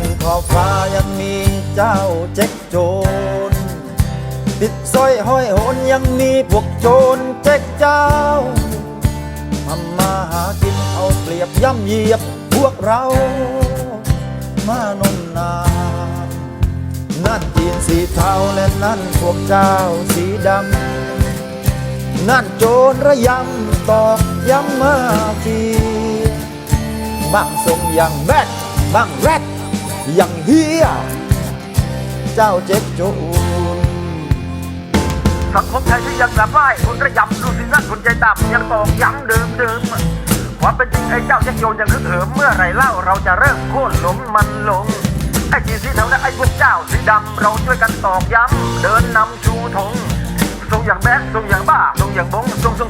นขอบฟ้ายังมีเจ้าเจ็กโจรติดสร้อยห้อยโหนยังมีพวกโจรเจ็กเจ้าทำมาหากินเอาเปรียบย่ำเหยียบพวกเรา มานนนานั่นจีนสีเทาและนั่นพวกเจ้าสีดำนั่นโจรระยำตอกย้ำมาฟีบางทรงอย่างแบดบางแรด อย่างเฮียเจ้าเจ็บจูนสังคมไทยที่ยังกลับไหว้คนระยำดูสินั่นคนใจต่ำยังตอกย้ำเดิมเดิมความเป็นจริงไอ้เจ้าเจ๊กโยนยังฮึกเหิมเมื่อไหรเล่าเราจะเริ่มโค่นล้มมันลงไอ้จีนสีเทาและไอ้พวกเจ้าสีดำเราช่วยกันตอกย้ำเดินนำชูธงทรงอย่างแบดทรงอย่างบ้าทรงอย่างบงทรงทรงทรงทรงทรง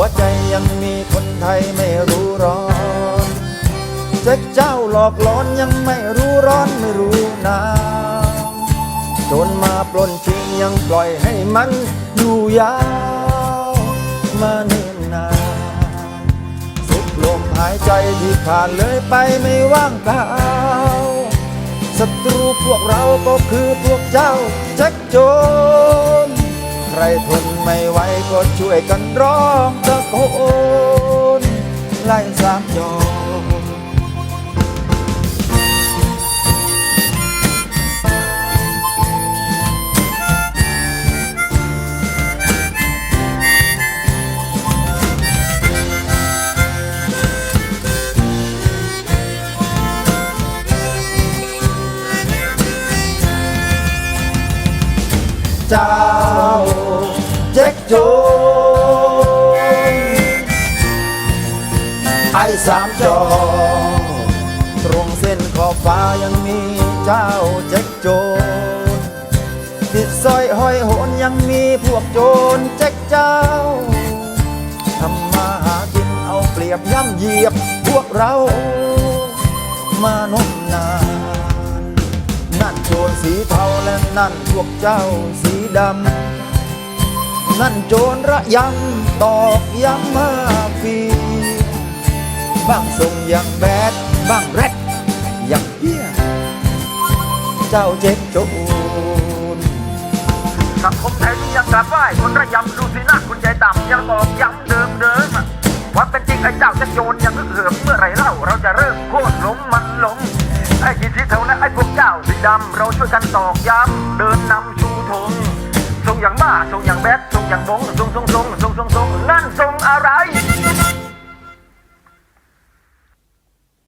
หัวใจยังมีคนไทยไม่รู้ร้อนเจ๊กเจ้าหลอกหลอนยังไม่รู้ร้อนไม่รู้หนาวโจนมาปล้นชิงยังปล่อยให้มันอยู่ยาวมาเนิ่นนานสุดลมหายใจที่ขาดเลยไปไม่ว่างเปล่าศัตรูพวกเราก็คือพวกเจ้าแจ็คโจรใครทนไม่ไหวก็ช่วยกันร้อง ตะโกนไล่ ไอ้สามจอ ตรงเส้นขอบฟ้ายังมีเจ้าแจ็คโจนติดสร้อยห้อยโหนยังมีพวกโจรแจ็คเจ้าทำมาหากินเอาเปรียบย่ำเหยียบพวกเรา มานมนาน นั่นโจรสีเทาและนั่นพวกเจ้าสีดำ นั่นโจรระยำตอกย้ำมาฟี บางทรงอย่างแบดบางแรดอย่างเฮียเจ้าเจ๊กโจรสังคมไทยที่ยังกลับไหวคนระยำดูสินะคุณใจต่ำยังตอกย้ำเดิมเดิมควาเป็นจริงไอ้เจ้าจะโยนยังเหิมเมื่อไรเล่าเราจะเริ่มโค่นล้มมันลงไอ้จีนสีเท่าและไอ้พวกเจ้าสีดำเราช่วยกันตอกย้ำเดินนำชูธงทรงอย่างบ้าทรงอย่างแบดทรงอย่างบงทรง